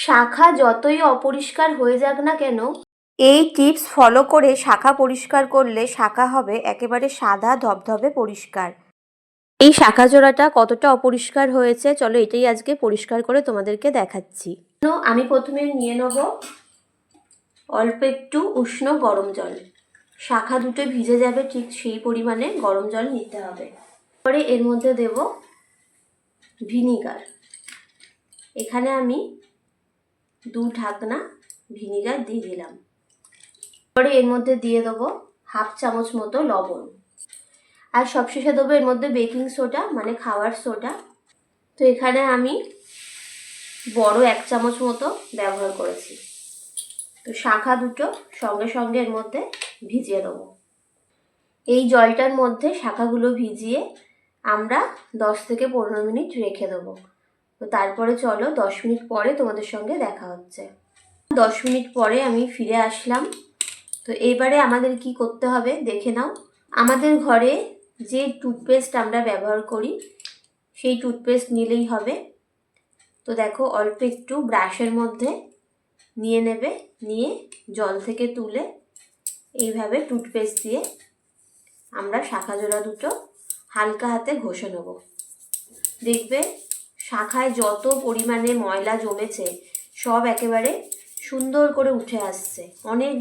শাখা যতই অপরিষ্কার হয়ে যাক না কেন এই টিপস ফলো করে শাখা পরিষ্কার করলে শাখা হবে একেবারে সাদা ধবধবে পরিষ্কার। এই শাখা জোড়াটা কতটা অপরিষ্কার হয়েছে চলো এটাই আজকে পরিষ্কার করে তোমাদেরকে দেখাচ্ছি। আমি প্রথমে নিয়ে নেব অল্প একটু উষ্ণ গরম জল। শাখা দুটো ভিজে যাবে ঠিক সেই পরিমাণে গরম জল নিতে হবে। পরে এর মধ্যে দেব ভিনিগার। এখানে আমি দু ঢাকনা ভিনিগার দিয়ে দিলাম। পরে এর মধ্যে দিয়ে দেবো হাফ চামচ মতো লবণ। আর সবশেষে দেবো এর মধ্যে বেকিং সোডা মানে খাওয়ার সোডা। তো এখানে আমি বড় এক চামচ মতো ব্যবহার করেছি। তো শাখা দুটো সঙ্গে সঙ্গে এর মধ্যে ভিজিয়ে দেবো। এই জলটার মধ্যে শাখাগুলো ভিজিয়ে আমরা দশ থেকে পনেরো মিনিট রেখে দেবো। তো তারপরে চলো দশ মিনিট পরে তোমাদের সঙ্গে দেখা হচ্ছে। দশ মিনিট পরে আমি ফিরে আসলাম। তো এবারে আমাদের কি করতে হবে দেখে নাও। আমাদের ঘরে যে টুথপেস্ট আমরা ব্যবহার করি, সেই টুথপেস্ট নিলেই হবে। তো দেখো অল্প একটু ব্রাশের মধ্যে নিয়ে নেবে, নিয়ে জল থেকে তুলে এইভাবে টুথপেস্ট দিয়ে আমরা শাখা জোড়া দুটো হালকা হাতে ঘষে নেব। দেখবে শাখায় যত পরিমাণে ময়লা জমেছে সব একেবারে সুন্দর করে উঠে আসছে। অনেক